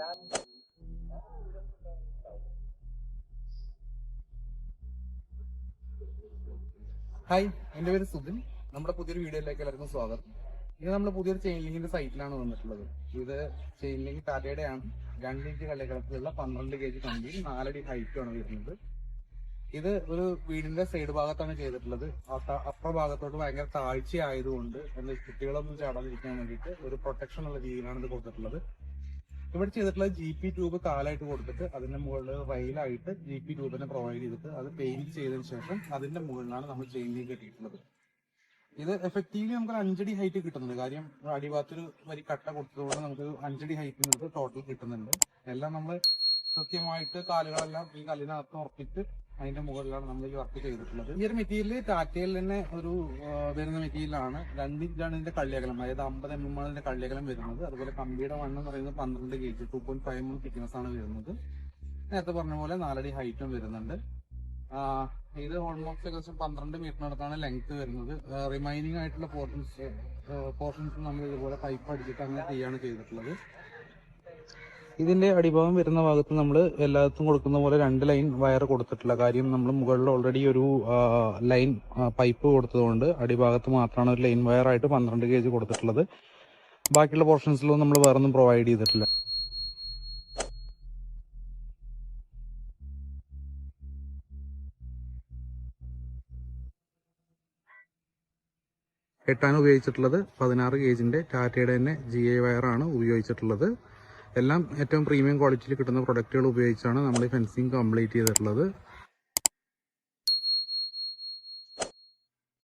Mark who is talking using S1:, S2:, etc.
S1: Hi എന്റെ പേര് സുബിൻ. നമ്മുടെ പുതിയൊരു വീഡിയോയിലേക്ക് എല്ലാവർക്കും സ്വാഗതം. ഇത് നമ്മൾ പുതിയൊരു ചെയിൻ ലിങ്കിന്റെ സൈറ്റിലാണ് വന്നിട്ടുള്ളത്. ഇത് ചെയിൻ ലിങ്ക് ടാറ്റയുടെ ആണ് രണ്ട് ഇഞ്ച് കല്ലികളത്തിലുള്ള പന്ത്രണ്ട് കെ ജി കമ്പി നാലടി ഹൈറ്റ് ആണ് വരുന്നത്. ഇത് ഒരു വീടിന്റെ സൈഡ് ഭാഗത്താണ് ചെയ്തിട്ടുള്ളത്. അപ്പ- അപ്പുറ ഭാഗത്തോട്ട് ഭയങ്കര താഴ്ച ആയതുകൊണ്ട് എന്താ കുട്ടികളൊന്നും ചാടാതിരിക്കാൻ വേണ്ടിയിട്ട് ഒരു പ്രൊട്ടക്ഷൻ ഉള്ള രീതിയിലാണ് ഇത് കൊടുത്തിട്ടുള്ളത്. ഇവിടെ ചെയ്തിട്ടുള്ള ജി പി ട്യൂബ് കാലായിട്ട് കൊടുത്തിട്ട് അതിന്റെ മുകളിൽ റെയിലായിട്ട് ജി പി ട്യൂബിനെ പ്രൊവൈഡ് ചെയ്തിട്ട് അത് പെയിന്റ് ചെയ്തതിനു ശേഷം അതിന്റെ മുകളിലാണ് നമ്മൾ ചെയിനിങ് കെട്ടിയിട്ടുള്ളത്. ഇത് എഫക്റ്റീവ്ലി നമുക്ക് അഞ്ചടി ഹൈറ്റ് കിട്ടുന്നുണ്ട്. കാര്യം അടിഭാഗത്തൊരു വരി കട്ട കൊടുത്തതുകൊണ്ട് നമുക്ക് അഞ്ചടി ഹൈറ്റ് നമുക്ക് ടോട്ടൽ കിട്ടുന്നുണ്ട്. എല്ലാം നമ്മൾ കൃത്യമായിട്ട് കാലുകളെല്ലാം ഈ കല്ലിനകത്ത് ഉറപ്പിച്ച് അതിന്റെ മുകളിലാണ് നമ്മൾ ഈ വർക്ക് ചെയ്തിട്ടുള്ളത്. ഈ ഒരു മെറ്റീരിയൽ ടാറ്റയിൽ തന്നെ ഒരു വരുന്ന മെറ്റീരിയലാണ്. രണ്ട് ഇഞ്ചാണ് ഇതിന്റെ കള്ളിയകലം. അതായത് അമ്പത് എം എം ആണ് ഇതിന്റെ കള്ളിയകലം വരുന്നത്. അതുപോലെ കമ്പിയുടെ വണ്ണം പറയുന്നത് പന്ത്രണ്ട് K G two point five M thickness ആണ് വരുന്നത്. നേരത്തെ പറഞ്ഞ പോലെ നാലടി ഹൈറ്റും വരുന്നുണ്ട്. ഇത് ഓൾമോസ്റ്റ് ഏകദേശം പന്ത്രണ്ട് മീറ്ററിനടുത്താണ് ലെങ്ത് വരുന്നത്. റിമൈനിങ് ആയിട്ടുള്ള പോർഷൻസ് പോർഷൻസ് നമ്മൾ ഇതുപോലെ പൈപ്പ് അടിച്ചിട്ട് അങ്ങനെ ചെയ്യാണ് ചെയ്തിട്ടുള്ളത്. ഇതിന്റെ അടിഭാഗം വരുന്ന ഭാഗത്ത് നമ്മൾ എല്ലായിടത്തും കൊടുക്കുന്ന പോലെ രണ്ട് ലൈൻ വയർ കൊടുത്തിട്ടില്ല കാര്യം നമ്മൾ മുകളിൽ ഓൾറെഡി ഒരു ലൈൻ പൈപ്പ് കൊടുത്തതുകൊണ്ട് അടിഭാഗത്ത് മാത്രമാണ് ഒരു ലൈൻ വയർ ആയിട്ട് പന്ത്രണ്ട് കെ കൊടുത്തിട്ടുള്ളത്. ബാക്കിയുള്ള പോർഷൻസിലൊന്നും നമ്മൾ വേറെ ഒന്നും പ്രൊവൈഡ് ചെയ്തിട്ടില്ല. കെട്ടാൻ ഉപയോഗിച്ചിട്ടുള്ളത് പതിനാറ് ഗേജിന്റെ ടാറ്റയുടെ തന്നെ ജി ഐ വയറാണ് ഉപയോഗിച്ചിട്ടുള്ളത്. എല്ലാം ഏറ്റവും പ്രീമിയം ക്വാളിറ്റിയിൽ കിട്ടുന്ന പ്രൊഡക്റ്റുകൾ ഉപയോഗിച്ചാണ് നമ്മൾ ഈ ഫെൻസിങ് കംപ്ലീറ്റ് ചെയ്തിട്ടുള്ളത്.